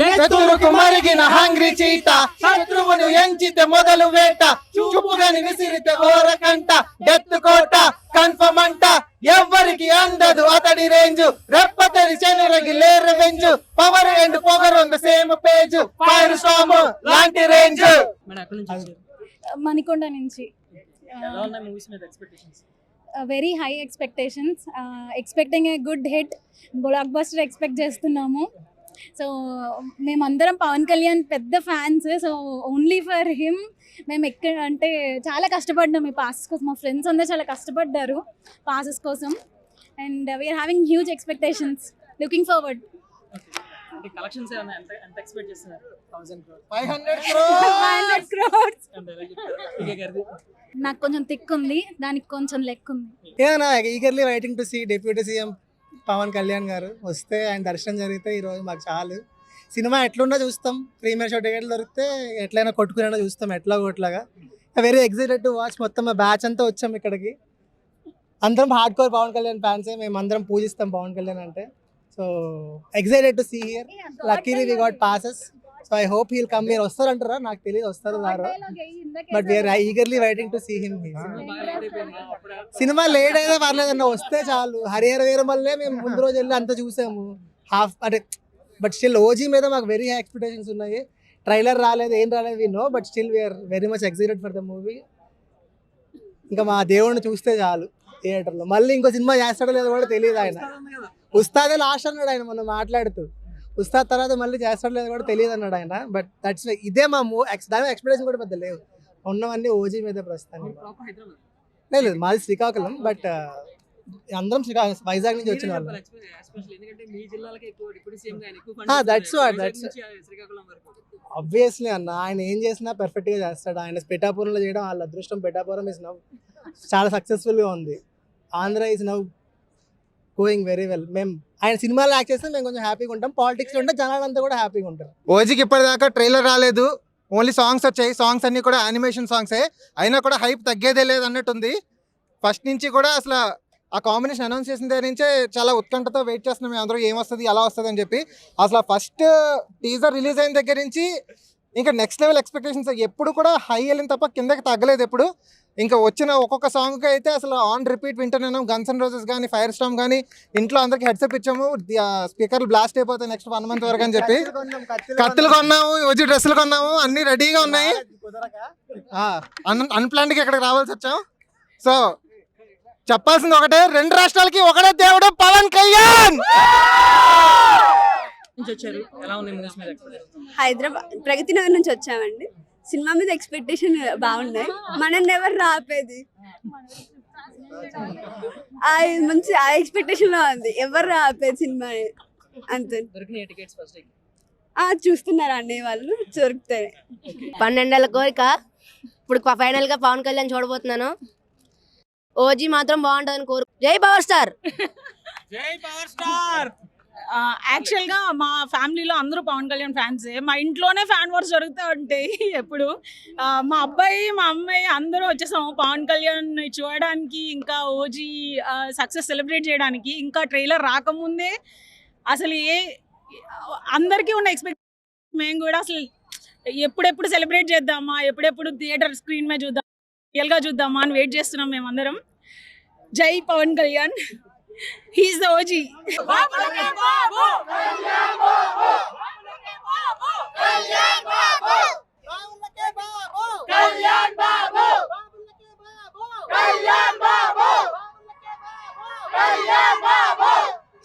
నెత్తురుకు మరిగిన హంగ్రీ చీట. శత్రువును ఎంచితే మొదలు వేట. చూపుగని విసిరితే ఓరకంట. డెత్ కోట కన్ఫర్మ్ అంట. ఎవ్వరికి అందదు అతడి రేంజ్. రెప్పతడి చెనురగి లేరు వెంజు. పవర్ అండ్ పొగర్ ఉంది సేమ్ పేజ్. ఫైర్ స్టామ్ లాంటి రేంజ్. మణికొండ నుంచి. ఎలా ఉన్నాయి మూవీస్ మీద expectations very high expectations expecting a good hit blockbuster expect చేస్తున్నాము. సో మేమందరం పవన్ కళ్యాణ్ పెద్ద fans. So only for him మేము ఎక్కడ అంటే చాలా కష్టపడ్డాం. ఈ పాసెస్ కోసం మా ఫ్రెండ్స్ అందరూ చాలా కష్టపడ్డారు పాసెస్ కోసం. And we're having huge expectations looking forward collections ఎంత ఎక్స్పెక్ట్ చేస్తున్నారు? నాకు కొంచెం థిక్ ఉంది దానికి కొంచెం లెక్ ఉంది. Eagerly waiting to see deputy CM Pawan Kalyan garu వస్తే ఆయన దర్శనం జరిగితే ఈరోజు మాకు చాలు. సినిమా ఎట్లున్నా చూస్తాం. ప్రీమియర్ షో టికెట్లు దొరికితే ఎట్లయినా కొట్టుకునేలా చూస్తాం ఎట్లా కొట్లాగా. వెరీ ఎక్సైటెడ్ టు వాచ్ మొత్తం మా బ్యాచ్ అంతా వచ్చాం ఇక్కడికి. అందరం హార్డ్ కోర్ పవన్ కళ్యాణ్ ఫ్యాన్సే మేము అందరం పూజిస్తాం పవన్ కళ్యాణ్ అంటే. So excited to see here luckily we got passes so I hope he'll come మీరు వస్తారంటారా? నాకు తెలియదు వస్తారు రారు but we're eagerly waiting to see him cinema late అయితే పర్లేదన్న వస్తే చాలు. హరిహర వీరమల్లే మేము ముందు రోజు వెళ్ళి అంతా చూసాము. హాఫ్ అంటే బట్ స్టిల్ ఓజీ మీద మాకు వెరీ హై ఎక్స్పెక్టేషన్స్ ఉన్నాయి. ట్రైలర్ రాలేదు ఏం రాలేదు వినో but still we're very much excited for the movie ఇంకా మా దేవుడిని చూస్తే చాలు థియేటర్లో మళ్ళీ ఇంకో సినిమా చేస్తాడో లేదో కూడా తెలియదు ఆయన. ఉస్తాదే లాస్ట్ అన్నాడు ఆయన మొన్న మాట్లాడుతూ. ఉస్తాద్ తర్వాత మళ్ళీ చేస్తాడో లేదో కూడా తెలియదు అన్నాడు ఆయన బట్ దట్స్ ఇదే మా మూ దాని ఎక్స్పెక్టేషన్ కూడా పెద్ద లేవు. ఉన్నవన్నీ ఓజీ మీద ప్రస్తుతానికి లేదు మాది శ్రీకాకుళం బట్ అందరం శ్రీకాకుళం వైజాగ్ నుంచి వచ్చిన వాళ్ళం. వరకు. ఆబ్వియస్లీ అన్న ఆయన ఏం చేసినా perfect గా చేస్తాడు. ఆయన పిఠాపురంలో చేయడం వాళ్ళ అదృష్టం. పిఠాపురం ఇస్ నవ్ చాలా successful గా ఉంది. Andhra is now going very well మేము ఆయన సినిమాలో యాక్ట్ చేస్తే మేము కొంచెం హ్యాపీగా ఉంటాం. పాలిటిక్స్ ఉంటే జనాలంతా కూడా హ్యాపీగా ఉంటారు. ఓజీకి ఇప్పటిదాకా ట్రైలర్ రాలేదు. ఓన్లీ సాంగ్స్ వచ్చాయి. సాంగ్స్ అన్ని కూడా యానిమేషన్ సాంగ్సే అయినా కూడా హైప్ తగ్గేదే లేదు అన్నట్టుంది. ఫస్ట్ నుంచి కూడా అసలు ఆ కాంబినేషన్ అనౌన్స్ చేసిన దగ్గర నుంచే చాలా ఉత్కంఠతో వెయిట్ చేస్తున్నాం. మేము అందరూ ఏమొస్తుంది ఎలా వస్తుంది అని చెప్పి. అసలు ఫస్ట్ టీజర్ రిలీజ్ అయిన దగ్గర నుంచి ఇంకా నెక్స్ట్ లెవెల్ ఎక్స్పెక్టేషన్స్ ఎప్పుడు కూడా హై వెళ్ళిన తప్ప కిందకి తగ్గలేదు ఎప్పుడు. ఇంకా వచ్చిన ఒక్కొక్క సాంగ్కి అయితే అసలు ఆన్ రిపీట్ వింటున్నాం గన్స్ అండ్ రోజెస్ కానీ ఫైర్ స్టామ్ కానీ ఇంట్లో అందరికి హెడ్సెప్ ఇచ్చాము. స్పీకర్లు బ్లాస్ట్ అయిపోతాయి నెక్స్ట్ వన్ మంత్ వరకు అని చెప్పి. కత్తులు కొన్నాము ఓజీ డ్రెస్సులు కొన్నాము అన్ని రెడీగా ఉన్నాయి. అన్ప్లాన్డ్గా ఇక్కడికి రావాల్సి వచ్చాం. సో చెప్పాల్సింది ఒకటే రెండు రాష్ట్రాలకి ఒకటే దేవుడు పవన్ కళ్యాణ్! నుంచి వచ్చారు? ఎలా ఉన్నాయి మూవీస్ మీద హైదరాబాద్ ప్రగతి నగర్ నుంచి వచ్చామండి. సినిమా మీద ఎక్స్పెక్టేషన్ బాగున్నాయి. మనల్ని ఎవరు రాపేది. మంచి ఆ ఎక్స్పెక్టేషన్లో ఉంది. ఎవరు రాపేది సినిమా? అంతే. దొరికినాయి టికెట్స్ ఫస్ట్ ఆ చూస్తున్నారు అన్నయ్య వాళ్ళు. దొరుకుతాయి. పన్నెండేళ్ళ కోరిక. ఇప్పుడు ఫైనల్గా పవన్ కళ్యాణ్ చూడబోతున్నాను. ఓజీ మాత్రం బాగుంటుందని కోరు జై పవర్ స్టార్! జై పవర్ స్టార్! యాక్చువల్గా మా ఫ్యామిలీలో అందరూ పవన్ కళ్యాణ్ ఫ్యాన్సే. మా ఇంట్లోనే ఫ్యాన్ వార్స్ జరుగుతూ ఉంటాయి ఎప్పుడు. మా అబ్బాయి మా అమ్మాయి అందరూ వచ్చేసాము పవన్ కళ్యాణ్ చూడడానికి ఇంకా ఓజీ సక్సెస్ సెలబ్రేట్ చేయడానికి. ఇంకా ట్రైలర్ రాకముందే అసలు ఏ అందరికీ ఉన్న ఎక్స్పెక్ట్ మేము కూడా అసలు ఎప్పుడెప్పుడు సెలబ్రేట్ చేద్దామా ఎప్పుడెప్పుడు థియేటర్ స్క్రీన్ మీద చూద్దాం రియల్గా చూద్దామా అని వెయిట్ చేస్తున్నాం మేమందరం. జై Pawan Kalyan. He's the OG